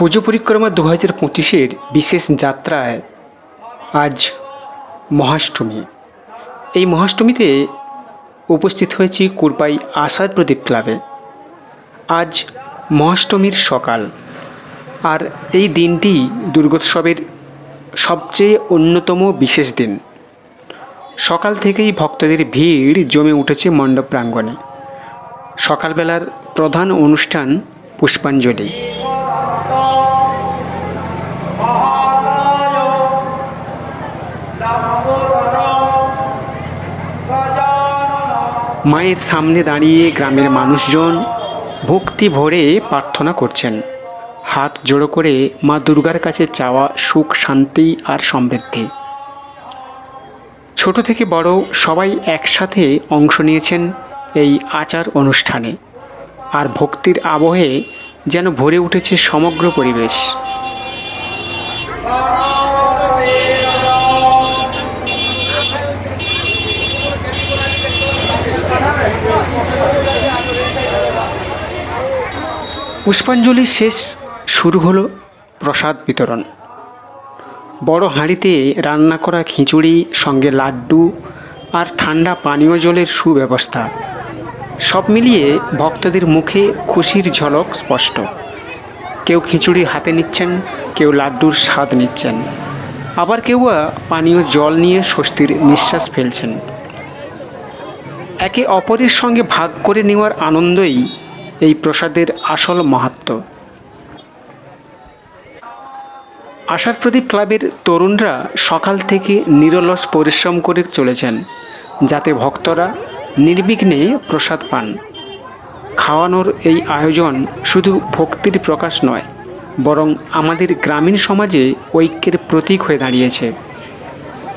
পুজো পরিক্রমা দু হাজার পঁচিশের বিশেষ যাত্রায় আজ মহাষ্টমী। এই মহাষ্টমীতে উপস্থিত হয়েছি কুরপাই আশার প্রদীপ ক্লাবে। আজ মহাষ্টমীর সকাল। আর এই দিনটি দুর্গোৎসবের সবচেয়ে অন্যতম বিশেষ দিন। সকাল থেকেই ভক্তদের ভিড় জমে উঠেছে মণ্ডপ প্রাঙ্গণে। সকালবেলার প্রধান অনুষ্ঠান পুষ্পাঞ্জলি। মায়ের সামনে দাঁড়িয়ে গ্রামের মানুষজন ভক্তি ভরে প্রার্থনা করছেন। হাত জোড়ো করে মা দুর্গার কাছে চাওয়া সুখ, শান্তি আর সমৃদ্ধি। ছোট থেকে বড় সবাই একসাথে অংশ নিয়েছেন এই আচার অনুষ্ঠানে। আর ভক্তির আবহে যেন ভরে উঠেছে সমগ্র পরিবেশ। পুষ্পাঞ্জলি শেষ শুরু হলো প্রসাদ বিতরণ। বড় হাঁড়িতে রান্না করা খিচুড়ি, সঙ্গে লাড্ডু আর ঠান্ডা পানীয় জলের সুব্যবস্থা। সব মিলিয়ে ভক্তদের মুখে খুশির ঝলক স্পষ্ট। কেউ খিচুড়ি হাতে নিচ্ছেন, কেউ লাড্ডুর স্বাদ নিচ্ছেন। আবার কেউ পানীয় জল নিয়ে স্বস্তির নিঃশ্বাস ফেলছেন। একে অপরের সঙ্গে ভাগ করে নেওয়ার আনন্দই এই প্রসাদের আসল মাহাত্ম্য আশার প্রদীপ ক্লাবের তরুণরা সকাল থেকে নিরলস পরিশ্রম করে চলেছেন, যাতে ভক্তরা নির্বিঘ্নে প্রসাদ পান। খাওয়ানোর এই আয়োজন শুধু ভক্তির প্রকাশ নয়, বরং আমাদের গ্রামীণ সমাজে ঐক্যের প্রতীক হয়ে দাঁড়িয়েছে।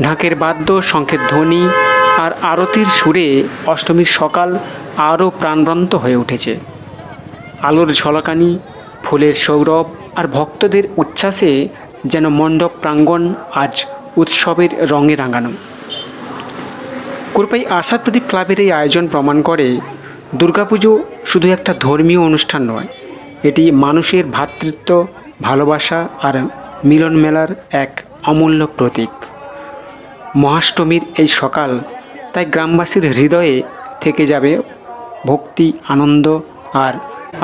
ঢাকের বাদ্য, শঙ্খের ধ্বনি আর আরতির সুরে অষ্টমীর সকাল আরও প্রাণবন্ত হয়ে উঠেছে। আলোর ঝলকানি, ফুলের সৌরভ আর ভক্তদের উচ্ছ্বাসে যেন মণ্ডপ প্রাঙ্গণ আজ উৎসবের রঙে রাঙানো। কুরপাই আশা প্রদীপ ক্লাবের এই আয়োজন প্রমাণ করে দুর্গাপুজো শুধু একটা ধর্মীয় অনুষ্ঠান নয়, এটি মানুষের ভ্রাতৃত্ব ভালোবাসা আর মিলন মেলার এক অমূল্য প্রতীক। মহাষ্টমীর এই সকাল তাই গ্রামবাসীর হৃদয়ে থেকে যাবে ভক্তি, আনন্দ আর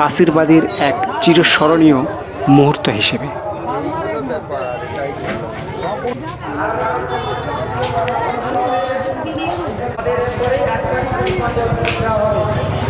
আশীর্বাদের এক চিরস্মরণীয় মুহূর্ত হিসেবে। মঙ্গল